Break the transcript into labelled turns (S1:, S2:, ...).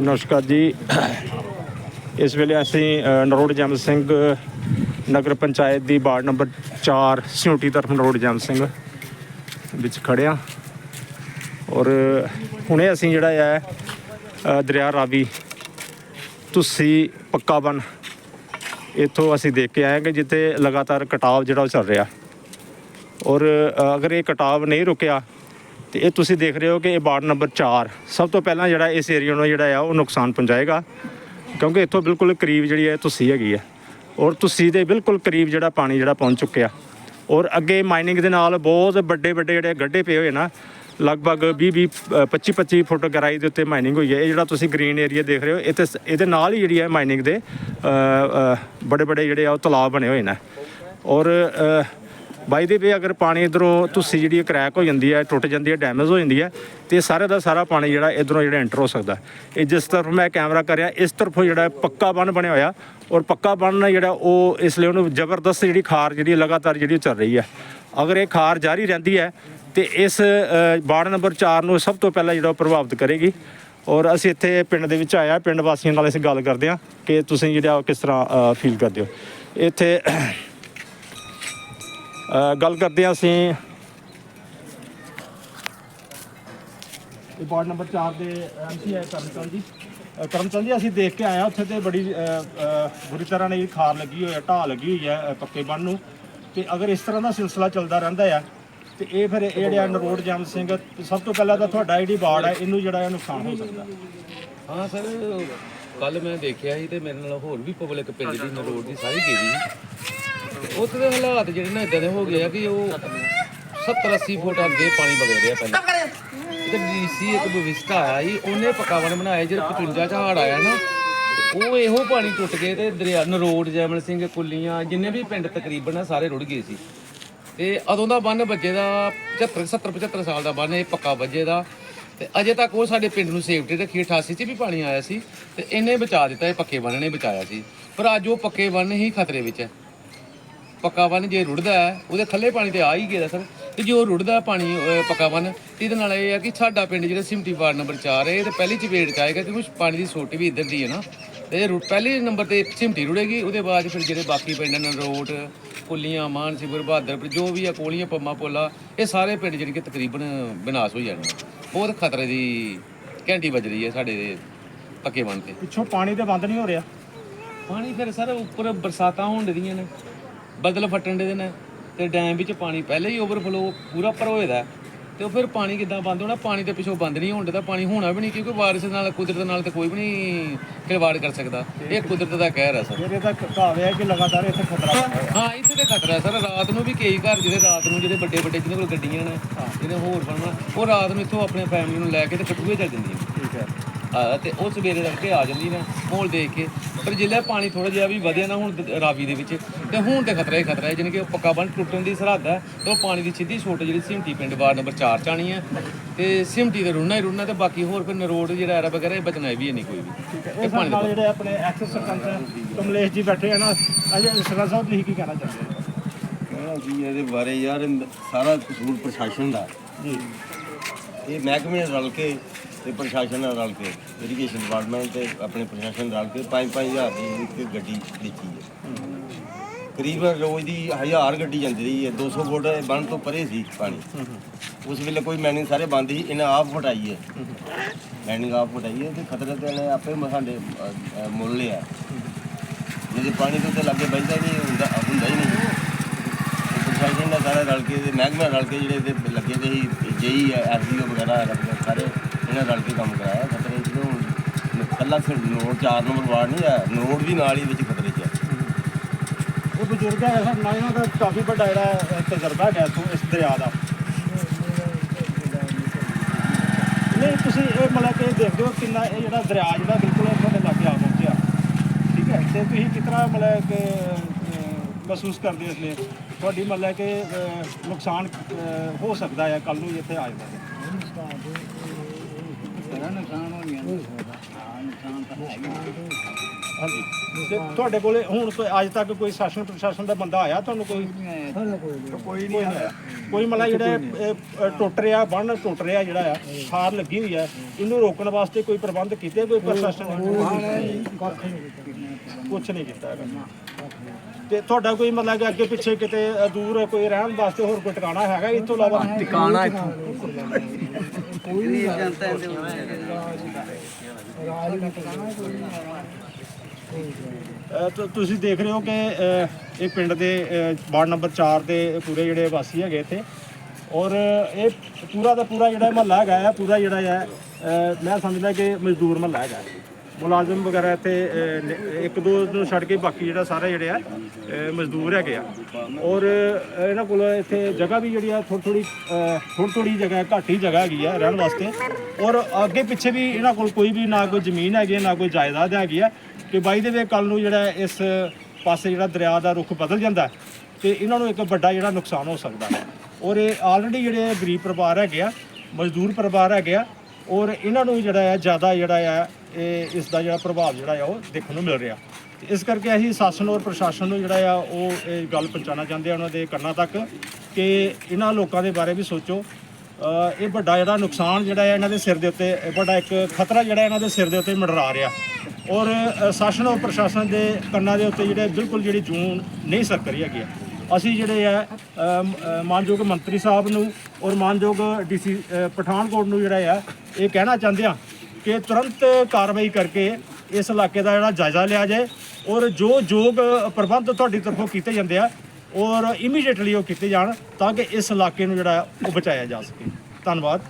S1: ਨਮਸਕਾਰ ਜੀ। ਇਸ ਵੇਲੇ ਅਸੀਂ ਨਰੋੜ ਜਮ ਸਿੰਘ ਨਗਰ ਪੰਚਾਇਤ ਦੀ ਵਾਰਡ ਨੰਬਰ 4 ਸਿਉਂਟੀ ਤਰਫ ਨਰੋੜ ਜਮ ਸਿੰਘ ਵਿੱਚ ਖੜਿਆ ਔਰ ਹੁਣੇ ਅਸੀਂ ਜਿਹੜਾ ਹੈ ਦਰਿਆ ਰਾਵੀ, ਤੁਸੀਂ ਪੱਕਾ ਬਨ ਇੱਥੋਂ ਅਸੀਂ ਦੇਖ ਕੇ ਆਏ ਕਿ ਜਿੱਥੇ ਲਗਾਤਾਰ ਕਟਾਵ ਜਿਹੜਾ ਉਹ ਚੱਲ ਰਿਹਾ। ਔਰ ਅਗਰ ਇਹ ਕਟਾਵ ਨਹੀਂ ਰੁਕਿਆ ਤੇ ਇਹ ਤੁਸੀਂ ਦੇਖ ਰਹੇ ਹੋ ਕਿ ਇਹ ਵਾਰਡ ਨੰਬਰ 4 ਸਭ ਤੋਂ ਪਹਿਲਾਂ ਜਿਹੜਾ ਇਸ ਏਰੀਆ ਨੂੰ ਜਿਹੜਾ ਆ ਉਹ ਨੁਕਸਾਨ ਪਹੁੰਚਾਏਗਾ, ਕਿਉਂਕਿ ਇੱਥੋਂ ਬਿਲਕੁਲ ਕਰੀਬ ਜਿਹੜੀ ਹੈ ਤੁਸੀਂ ਹੈਗੀ ਹੈ ਔਰ ਤੁਸੀਂ ਦੇ ਬਿਲਕੁਲ ਕਰੀਬ ਜਿਹੜਾ ਪਾਣੀ ਜਿਹੜਾ ਪਹੁੰਚ ਚੁੱਕਿਆ। ਔਰ ਅੱਗੇ ਮਾਈਨਿੰਗ ਦੇ ਨਾਲ ਬਹੁਤ ਵੱਡੇ ਵੱਡੇ ਜਿਹੜੇ ਗੱਡੇ ਪਏ ਹੋਏ ਨਾ, ਲਗਭਗ 20 20 25 25 ਫੁੱਟ ਗਹਿਰਾਈ ਦੇ ਉੱਤੇ ਮਾਈਨਿੰਗ ਹੋਈ ਹੈ। ਇਹ ਜਿਹੜਾ ਤੁਸੀਂ ਗ੍ਰੀਨ ਏਰੀਆ ਦੇਖ ਰਹੇ ਹੋ ਇਹ ਤੇ ਸ- ਇਹਦੇ ਨਾਲ ਹੀ ਜਿਹੜੀ ਹੈ ਮਾਈਨਿੰਗ ਦੇ ਬੜੇ ਬੜੇ ਜਿਹੜੇ ਆ ਉਹ ਤਲਾਬ ਬਣੇ ਹੋਏ ਨੇ। ਔਰ ਬਾਈ ਦੇ ਵੇ ਅਗਰ ਪਾਣੀ ਇਧਰੋਂ ਤੁਸੀਂ ਜਿਹੜੀ ਕ੍ਰੈਕ ਹੋ ਜਾਂਦੀ ਹੈ ਟੁੱਟ ਜਾਂਦੀ ਹੈ ਡੈਮੇਜ ਹੋ ਜਾਂਦੀ ਹੈ ਤੇ ਸਾਰੇ ਦਾ ਸਾਰਾ ਪਾਣੀ ਜਿਹੜਾ ਇਧਰੋਂ ਜਿਹੜਾ ਐਂਟਰ ਹੋ ਸਕਦਾ ਇਹ ਜਿਸ ਤਰਫ ਮੈਂ ਕੈਮਰਾ ਕਰਿਆ ਇਸ ਤਰਫੋਂ ਜਿਹੜਾ ਪੱਕਾ ਬੰਨ ਬਣਿਆ ਹੋਇਆ ਔਰ ਪੱਕਾ ਬੰਨ ਜਿਹੜਾ ਉਹ ਇਸ ਲਈ ਉਹਨੂੰ ਜ਼ਬਰਦਸਤ ਜਿਹੜੀ ਖਾਰ ਜਿਹੜੀ ਲਗਾਤਾਰ ਜਿਹੜੀ ਉਹ ਚੱਲ ਰਹੀ ਹੈ। ਅਗਰ ਇਹ ਖਾਰ ਜਾਰੀ ਰਹਿੰਦੀ ਹੈ ਤੇ ਇਸ ਅ, ਵਾਰਡ ਨੰਬਰ 4 ਨੂੰ ਸਭ ਤੋਂ ਪਹਿਲਾਂ ਜਿਹੜਾ ਉਹ ਪ੍ਰਭਾਵਿਤ ਕਰੇਗੀ। ਔਰ ਅਸੀਂ ਇੱਥੇ ਪਿੰਡ ਦੇ ਵਿੱਚ ਆਇਆ ਪਿੰਡ ਵਾਸੀਆਂ ਨਾਲ ਅਸੀਂ ਗੱਲ ਕਰਦੇ ਹਾਂ ਕਿ ਤੁਸੀਂ ਜਿਹੜਾ ਉਹ ਕਿਸ ਤਰ੍ਹਾਂ ਫੀਲ ਕਰਦੇ ਹੋ। ਇੱਥੇ ਗੱਲ ਕਰਦੇ ਹਾਂ ਅਸੀਂ। ਇਹ ਵਾਰਡ ਨੰਬਰ 4 ਦੇ ਐਮਸੀ ਹੈ ਕਰਮਚੰਦ ਜੀ। ਕਰਮਚੰਦ ਜੀ ਅਸੀਂ ਦੇਖ ਕੇ ਆਏ ਹਾਂ ਉੱਥੇ ਤੇ ਬੜੀ ਬੁਰੀ ਤਰ੍ਹਾਂ ਨਾਲ ਇਹ ਖਾਰ ਲੱਗੀ ਹੋਈ ਹੈ ਢਾਹ ਲੱਗੀ ਹੋਈ ਹੈ ਪੱਕੇ ਬੰਨ ਨੂੰ। ਤੇ ਅਗਰ ਇਸ ਤਰ੍ਹਾਂ ਦਾ ਸਿਲਸਿਲਾ ਚੱਲਦਾ ਰਹਿੰਦਾ ਆ ਤੇ ਇਹ ਫਿਰ ਇਹ ਜਿਹੜਾ ਨਰੋੜ ਜਮ ਸਿੰਘ ਸਭ ਤੋਂ ਪਹਿਲਾਂ ਤਾਂ ਤੁਹਾਡਾ ਜਿਹੜੀ ਵਾਰਡ ਹੈ ਇਹਨੂੰ ਜਿਹੜਾ ਹੈ ਨੁਕਸਾਨ ਹੋ ਸਕਦਾ।
S2: ਹਾਂ ਸਰ ਕੱਲ ਮੈਂ ਦੇਖਿਆ ਸੀ ਤੇ ਮੇਰੇ ਨਾਲ ਹੋਰ ਵੀ ਪਬਲਿਕ ਪਿੰਡ ਦੀ ਨਰੋਡ ਦੀ ਸਾਰੀ ਗਈ ਸੀ। ਉੱਥੇ ਦੇ ਹਾਲਾਤ ਜਿਹੜੇ ਨਾ ਇਦਾਂ ਦੇ ਹੋ ਗਏ ਆ ਕਿ ਉਹ 70 80 ਫੁੱਟ ਅੱਗੇ ਪਾਣੀ ਵਗ ਰਿਹਾ ਪਹਿਲਾਂ। ਤੇ ਡੀਸੀ ਇੱਕ ਵਿਵਸਥਾ ਆਇਆ ਸੀ ਉਹਨੇ ਪਕਾਵਣ ਬਣਾਇਆ ਜਦੋਂ 55 ਚ ਹੜ ਆਇਆ ਨਾ, ਉਹ ਇਹੋ ਪਾਣੀ ਟੁੱਟ ਕੇ ਤੇ ਦਰਿਆ, ਨਰੋੜ, ਜੈਮਲ ਸਿੰਘ, ਕੁੱਲੀਆਂ, ਜਿੰਨੇ ਵੀ ਪਿੰਡ ਤਕਰੀਬਨ ਆ, ਸਾਰੇ ਰੁੜ ਗਏ ਸੀ। ਤੇ ਅਦੋਂ ਦਾ ਬੰਨ ਵੱਜੇ ਦਾ 75 70 75 ਸਾਲ ਦਾ ਬੰਨ, ਇਹ ਪੱਕਾ ਵੱਜੇ ਦਾ। ਤੇ ਅਜੇ ਤੱਕ ਉਹ ਸਾਡੇ ਪਿੰਡ ਨੂੰ ਸੇਫਟੀ ਰੱਖੀ 88 ਚ ਵੀ ਪਾਣੀ ਆਇਆ ਸੀ, ਤੇ ਇਹਨੇ ਬਚਾ ਦਿੱਤਾ, ਇਹ ਪੱਕੇ ਬੰਨ ਨੇ ਬਚਾਇਆ ਸੀ। ਪਰ ਅੱਜ ਉਹ ਪੱਕੇ ਬੰਨ ਹੀ ਖਤਰੇ ਵਿੱਚ ਹੈ। ਪੱਕਾ ਬੰਨ ਜੇ ਰੁੜਦਾ ਹੈ ਉਹਦੇ ਥੱਲੇ ਪਾਣੀ ਤੇ ਆ ਹੀ ਗਿਆ ਸਰ। ਤੇ ਜੇ ਉਹ ਰੁੜਦਾ ਪਾਣੀ ਅਹ, ਪੱਕਾ ਬੰਨ ਤੇ ਇਹਦੇ ਨਾਲ ਇਹ ਆ ਕਿ ਸਾਡਾ ਪਿੰਡ ਜਿਹੜਾ ਸਿਮਟੀ ਵਾਰਡ ਨੰਬਰ 4 ਹੈ ਇਹ ਤੇ ਪਹਿਲੀ ਚਪੇੜ ਚ ਆਏਗਾ ਕਿਉਂਕਿ ਪਾਣੀ ਦੀ ਸੋਟੀ ਵੀ ਇੱਧਰ ਦੀ ਹੈ ਨਾ। ਤੇ ਇਹ ਪਹਿਲੇ ਨੰਬਰ ਤੇ ਸਿਮਟੀ ਰੁੜੇਗੀ ਉਹਦੇ ਬਾਅਦ ਫਿਰ ਜਿਹੜੇ ਬਾਕੀ ਪਿੰਡ ਨੇ ਰੋਡ ਕੁੱਲੀਆਂ ਮਾਨਸੀਪੁਰ ਬਹਾਦਰਪੁਰ ਜੋ ਵੀ ਆ ਕੋਲੀਆਂ ਪੰਮਾ ਪੋਲਾ ਇਹ ਸਾਰੇ ਪਿੰਡ ਜਿਹੜੇ ਕਿ ਤਕਰੀਬਨ ਵਿਨਾਸ਼ ਹੋ ਜਾਣੇ ਬਹੁਤ ਖਤਰੇ ਦੀ ਘੰਟੀ ਵੱਜ ਰਹੀ ਹੈ ਸਾਡੇ ਦੇ ਪੱਕੇ ਬੰਨ ਤੇ।
S1: ਪਿੱਛੋਂ ਪਾਣੀ ਤੇ ਬੰਦ ਨਹੀਂ ਹੋ ਰਿਹਾ।
S2: ਪਾਣੀ ਫਿਰ ਸਰ ਉੱਪਰ ਬਰਸਾਤਾਂ ਹੋਣ ਡੀਆਂ ਨੇ। ਬੱਦਲ ਫਟਣ ਦੇ ਨੇ ਤੇ ਡੈਮ ਵਿੱਚ ਪਾਣੀ ਪਹਿਲੇ ਹੀ ਓਵਰਫਲੋ ਪੂਰਾ ਭਰ ਹੋਏ ਦਾ ਤੇ ਉਹ ਫਿਰ ਪਾਣੀ ਕਿੱਦਾਂ ਬੰਦ ਹੋਣਾ? ਪਾਣੀ ਤੇ ਪਿੱਛੋਂ ਬੰਦ ਨਹੀਂ ਹੋਣ ਦਾ ਪਾਣੀ ਹੋਣਾ ਵੀ ਨਹੀਂ ਕਿਉਂਕਿ ਬਾਰਿਸ਼ ਨਾਲ ਕੁਦਰਤ ਨਾਲ ਤੇ ਕੋਈ ਵੀ ਨਹੀਂ ਖਿਲਵਾੜ ਕਰ ਸਕਦਾ। ਇਹ ਕੁਦਰਤ ਦਾ ਕਹਿਰ ਹੈ ਸਰ।
S1: ਫਿਰ ਇਹਦਾ ਕਹਾਵੇ ਹੈ ਕਿ ਲਗਾਤਾਰ ਇੱਥੇ ਖਤਰਾ ਹੈ।
S2: ਹਾਂ ਇੱਥੇ ਤੇ ਖਤਰਾ ਸਰ। ਰਾਤ ਨੂੰ ਵੀ ਕਈ ਘਰ ਜਿਹੜੇ ਰਾਤ ਨੂੰ ਜਿਹੜੇ ਵੱਡੇ ਵੱਡੇ ਜਿਹਨਾਂ ਕੋਲ ਗੱਡੀਆਂ ਨੇ ਜਿਹਨੇ ਹੋਰ ਬਣਨਾ ਉਹ ਰਾਤ ਨੂੰ ਇੱਥੋਂ ਆਪਣੇ ਫੈਮਿਲੀ ਨੂੰ ਲੈ ਕੇ ਤੇ ਕਟੂਏ ਚੱਲ ਜਾਂਦੀਆਂ ਨੇ।
S1: ਠੀਕ ਹੈ।
S2: ਆ ਤੇ ਉਹ ਸਵੇਰੇ ਤੜਕੇ ਆ ਜਾਂਦੀ ਨਾ ਮਾਹੌਲ ਦੇਖ ਕੇ। ਪਰ ਜਿੱਲੇ ਪਾਣੀ ਥੋੜਾ ਜਿਹਾ ਵੀ ਵਧਿਆ ਨਾ ਹੁਣ ਦ- ਰਾਵੀ ਦੇ ਵਿੱਚ ਤੇ ਹੁਣ ਤੇ ਖਤਰਾ ਹੀ ਖਤਰਾ ਹੈ ਜਾਣੀ ਕਿ ਉਹ ਪੱਕਾ ਬੰਨ ਟੁੱਟਣ ਦੀ ਸਰਹੱਦ ਹੈ ਤੇ ਉਹ ਪਾਣੀ ਦੀ ਸਿੱਧੀ ਛੋਟ ਜਿਹੜੀ ਸਿਮਟੀ ਪਿੰਡ ਵਾਰਡ ਨੰਬਰ 4 ਚ ਆਣੀ ਹੈ ਤੇ ਸਿਮਟੀ ਤੇ ਰੁੜਨਾ ਹੀ ਰੁੜਨਾ ਤੇ ਬਾਕੀ ਹੋਰ ਫਿਰ ਨਰੋਡ ਜਿਹੜਾ ਐਰਾ ਵਗੈਰਾ ਇਹ ਬਚਣਾ ਵੀ ਹੈ ਨਹੀਂ ਕੋਈ ਵੀ।
S1: ਇਹ ਸਾਡੇ ਨਾਲ ਜਿਹੜੇ ਆਪਣੇ ਐਕਸ ਸਰਪੰਚ ਕਮਲੇਸ਼ ਜੀ ਬੈਠੇ ਆ ਨਾ ਅਜੇ ਸਰਪੰਚ ਸਾਹਿਬ ਤੁਸੀਂ ਕੀ ਕਹਿਣਾ ਚਾਹੁੰਦੇ ਹੋ?
S3: ਕਹਿਣਾ ਜੀ ਇਹਦੇ ਬਾਰੇ ਯਾਰ ਸਾਰਾ ਕਸੂਰ ਪ੍ਰਸ਼ਾਸਨ ਦਾ।
S1: ਜੀ।
S3: ਇਹ ਮਹਿਕਮੇ ਨਾਲ ਰਲ ਕੇ ਤੇ ਪ੍ਰਸ਼ਾਸਨ ਨਾਲ ਰਲ ਕੇ ਇਰੀਗੇਸ਼ਨ ਡਿਪਾਰਟਮੈਂਟ ਤੇ ਆਪਣੇ ਪ੍ਰਸ਼ਾਸਨ ਨਾਲ ਰਲ ਕੇ 5-5000 ਦੀ ਇੱਕ ਗੱਡੀ ਵੇਚੀ ਹੈ। ਕਰੀਬਨ ਰੋਜ਼ ਦੀ 1000 ਗੱਡੀ ਜਾਂਦੀ ਰਹੀ ਹੈ 200 ਫੁੱਟ ਬੰਨ ਤੋਂ ਪਰੇ ਸੀ ਪਾਣੀ। ਉਸ ਵੇਲੇ ਕੋਈ ਮੈਨਿੰਗ ਸਾਰੇ ਬੰਦ ਸੀ ਇਹਨਾਂ ਆਪ ਫਟਾਈ ਹੈ। ਮੈਨਿੰਗ ਆਪ ਫਟਾਈ ਹੈ ਤੇ ਖਤਰੇ ਤੇ ਇਹਨੇ ਆਪੇ ਸਾਡੇ ਅ, ਅ, ਮੁੱਲ ਲਿਆ। ਜੇ ਪਾਣੀ ਤੋਂ ਤੇ ਲੱਗੇ ਬੈਠਦਾ ਹੀ ਨਹੀਂ ਹੁੰਦਾ ਹੁੰਦਾ ਹੀ ਨਹੀਂ। ਪ੍ਰਸ਼ਾਸਨ ਦਾ ਸਾਰਾ ਰਲ ਕੇ ਤੇ ਮਹਿਕਮਾ ਰਲ ਕੇ ਜਿਹੜੇ ਤੇ ਲੱਗੇ ਤੇ ਸੀ ਜੇਈ ਐਸਡੀਓ ਵਗੈਰਾ ਰਲ- ਸਾਰੇ ਇਹਨਾਂ ਰਲ ਕੇ ਕੰਮ ਕਰਾਇਆ। ਖਤਰੇ ਚ ਹੁਣ ਕੱਲਾ ਫਿਰ ਨੋਟ 4 ਨੰਬਰ ਵਾਰਡ ਨਹੀਂ ਆ ਨੋਟ ਵੀ ਨਾਲ ਹੀ ਵਿੱਚ ਖਤਰੇ ਚ।
S1: ਬਜ਼ੁਰਗ ਹੈ ਸਾਡੇ ਨਾਲ ਇਹਨਾਂ ਦਾ ਕਾਫੀ ਵੱਡਾ ਜਿਹੜਾ ਤਜਰਬਾ ਹੈ ਇੱਥੋਂ, ਇਸ ਦਰਿਆ ਦਾ। ਨਹੀਂ, ਤੁਸੀਂ ਇਹ ਮਤਲਬ ਕਿ ਦੇਖਦੇ ਹੋ ਕਿੰਨਾ ਇਹ ਜਿਹੜਾ ਦਰਿਆ ਜਿਹੜਾ ਬਿਲਕੁਲ ਤੁਹਾਡੇ ਲਾਗੇ ਆ ਪਹੁੰਚਿਆ। ਠੀਕ ਹੈ? ਤੇ ਤੁਸੀਂ ਕਿਸ ਤਰ੍ਹਾਂ ਮਤਲਬ ਕਿ ਮਹਿਸੂਸ ਕਰਦੇ ਇਸ ਲਈ? ਤੁਹਾਡੀ ਮਤਲਬ ਕਿ ਨੁਕਸਾਨ ਹੋ ਸਕਦਾ ਹੈ ਕੱਲ ਨੂੰ ਇੱਥੇ ਆ ਜਾਂਦਾ ਹੈ।
S4: ਬੜਾ ਨੁਕਸਾਨ ਹੋ ਗਿਆ
S1: ਹਾਂਜੀ ਤੇ ਤੁਹਾਡੇ ਕੋਲੇ ਹੁਣ ਕੋਈ ਅੱਜ ਤੱਕ ਕੋਈ ਸ਼ਾਸਨ ਪ੍ਰਸ਼ਾਸਨ ਦਾ ਬੰਦਾ ਆਇਆ ਤੁਹਾਨੂੰ ਕੋਈ? ਕੋਈ ਨਹੀਂ ਆਇਆ। ਕੋਈ ਮਤਲਬ ਜਿਹੜਾ ਇਹ, ਟੁੱਟ ਰਿਹਾ ਬੰਨ ਟੁੱਟ ਰਿਹਾ ਜਿਹੜਾ ਆ ਖਾਰ ਲੱਗੀ ਹੋਈ ਹੈ ਇਹਨੂੰ ਰੋਕਣ ਵਾਸਤੇ ਕੋਈ ਪ੍ਰਬੰਧ ਕੀਤੇ ਕੋਈ ਪ੍ਰਸ਼ਾਸਨ ਨੇ? ਕੁਛ ਨਹੀਂ ਕੀਤਾ ਹੈਗਾ। ਤੇ ਤੁਹਾਡਾ ਕੋਈ ਮਤਲਬ ਕਿ ਅੱਗੇ ਪਿੱਛੇ ਕਿਤੇ ਦੂਰ ਕੋਈ ਰਹਿਣ ਵਾਸਤੇ ਹੋਰ ਕੋਈ ਟਿਕਾਣਾ ਹੈਗਾ ਇਸ ਤੋਂ ਇਲਾਵਾ?
S4: ਟਿਕਾਣਾ ਇੱਥੋਂ। ਕੋਈ ਨਹੀਂ ਜਨਤਾ ਇਹਦੇ
S1: ਅ, ਤੁ- ਤੁਸੀਂ ਦੇਖ ਰਹੇ ਹੋ ਕਿ ਇਹ ਪਿੰਡ ਦੇ ਵਾਰਡ ਨੰਬਰ 4 ਦੇ ਪੂਰੇ ਜਿਹੜੇ ਵਾਸੀ ਹੈਗੇ ਇੱਥੇ। ਔਰ ਇਹ ਪੂਰਾ ਦਾ ਪੂਰਾ ਜਿਹੜਾ ਮਹੱਲਾ ਹੈਗਾ ਆ ਪੂਰਾ ਜਿਹੜਾ ਹੈ ਮੈਂ ਸਮਝਦਾ ਕਿ ਮਜ਼ਦੂਰ ਮਹੱਲਾ ਹੈਗਾ ਮੁਲਾਜ਼ਮ ਵਗੈਰਾ ਇੱਥੇ ਅ, ਇੱਕ ਦੋ ਨੂੰ ਛੱਡ ਕੇ ਬਾਕੀ ਜਿਹੜਾ ਸਾਰੇ ਜਿਹੜੇ ਆ ਅ, ਮਜ਼ਦੂਰ ਹੈਗੇ ਆ। ਔਰ ਅ, ਇਹਨਾਂ ਕੋਲ ਇੱਥੇ ਜਗ੍ਹਾ ਵੀ ਜਿਹੜੀ ਆ ਥੋੜੀ ਥੋੜੀ ਥੋੜੀ ਥੋੜੀ ਜਗ੍ਹਾ ਘੱਟ ਹੀ ਜਗ੍ਹਾ ਹੈਗੀ ਆ ਰਹਿਣ ਵਾਸਤੇ। ਔਰ ਅੱਗੇ ਪਿੱਛੇ ਵੀ ਇਹਨਾਂ ਕੋਲ ਕੋਈ ਵੀ ਨਾ ਕੋਈ ਜ਼ਮੀਨ ਹੈਗੀ ਹੈ, ਨਾ ਕੋਈ ਜਾਇਦਾਦ ਹੈਗੀ ਆ ਕਿ ਬਾਈ ਦੇ ਵੇ ਕੱਲ ਨੂੰ ਜਿਹੜਾ ਇਸ ਪਾਸੇ ਜਿਹੜਾ ਦਰਿਆ ਦਾ ਰੁਖ ਬਦਲ ਜਾਂਦਾ ਹੈ, ਤੇ ਇਹਨਾਂ ਨੂੰ ਇੱਕ ਵੱਡਾ ਜਿਹੜਾ ਨੁਕਸਾਨ ਹੋ ਸਕਦਾ। ਹੈ ਔਰ ਇਹ ਆਲਰੇਡੀ ਜਿਹੜੇ ਗਰੀਬ ਪਰਿਵਾਰ ਹੈਗੇ ਆ ਮਜ਼ਦੂਰ ਪਰਿਵਾਰ ਹੈਗੇ ਆ ਔਰ ਇਹਨਾਂ ਨੂੰ ਜਿਹੜਾ ਹੈ, ਜ਼ਿਆਦਾ ਜਿਹੜਾ ਹੈ, ਇਹ ਇਸ ਦਾ ਜਿਹੜਾ ਪ੍ਰਭਾਵ ਜਿਹੜਾ ਆ ਉਹ ਦੇਖਣ ਨੂੰ ਮਿਲ ਰਿਹਾ। ਤੇ ਇਸ ਕਰਕੇ ਅਸੀਂ ਸ਼ਾਸਨ ਔਰ ਪ੍ਰਸ਼ਾਸਨ ਨੂੰ ਜਿਹੜਾ ਆ ਉਹ ਇਹ ਗੱਲ ਪਹੁੰਚਾਉਣਾ ਚਾਹੁੰਦੇ ਆ ਉਹਨਾਂ ਦੇ ਕੰਨਾਂ ਤੱਕ ਕਿ ਇਹਨਾਂ ਲੋਕਾਂ ਦੇ ਬਾਰੇ ਵੀ ਸੋਚੋ। ਇਹ ਵੱਡਾ ਜਿਹੜਾ ਨੁਕਸਾਨ ਜਿਹੜਾ ਹੈ ਇਹਨਾਂ ਦੇ ਸਿਰ ਦੇ ਉੱਤੇ ਵੱਡਾ ਇੱਕ ਖਤਰਾ ਜਿਹੜਾ ਇਹਨਾਂ ਦੇ ਸਿਰ ਦੇ ਉੱਤੇ ਮੰਡਰਾ ਰਿਹਾ। ਔਰ ਸ਼ਾਸਨ ਔਰ ਪ੍ਰਸ਼ਾਸਨ ਦੇ ਕੰਨਾਂ ਦੇ ਉੱਤੇ ਜਿਹੜੇ ਬਿਲਕੁਲ ਜਿਹੜੀ ਜੂਨ ਨਹੀਂ ਸਰਕ ਰਹੀ ਹੈਗੀ ਆ। ਅਸੀਂ ਜਿਹੜੇ ਹੈ ਮਾਨਯੋਗ ਮੰਤਰੀ ਸਾਹਿਬ ਨੂੰ ਔਰ ਮਾਨਯੋਗ ਡੀਸੀ ਪਠਾਨਕੋਟ ਨੂੰ ਜਿਹੜਾ ਆ, ਇਹ ਕਹਿਣਾ ਚਾਹੁੰਦੇ ਆ ਕਿ ਤੁਰੰਤ ਕਾਰਵਾਈ ਕਰਕੇ ਇਸ ਇਲਾਕੇ ਦਾ ਜਿਹੜਾ ਜਾਇਜ਼ਾ ਲਿਆ ਜਾਏ ਔਰ ਜੋ ਯੋਗ ਪ੍ਰਬੰਧ ਤੁਹਾਡੀ ਤਰਫੋਂ ਕੀਤੇ ਜਾਂਦੇ ਆ ਔਰ ਇਮੀਡੀਏਟਲੀ ਉਹ ਕੀਤੇ ਜਾਣ ਤਾਂ ਕਿ ਇਸ ਇਲਾਕੇ ਨੂੰ ਜਿਹੜਾ ਉਹ ਬਚਾਇਆ ਜਾ ਸਕੇ। ਧੰਨਵਾਦ।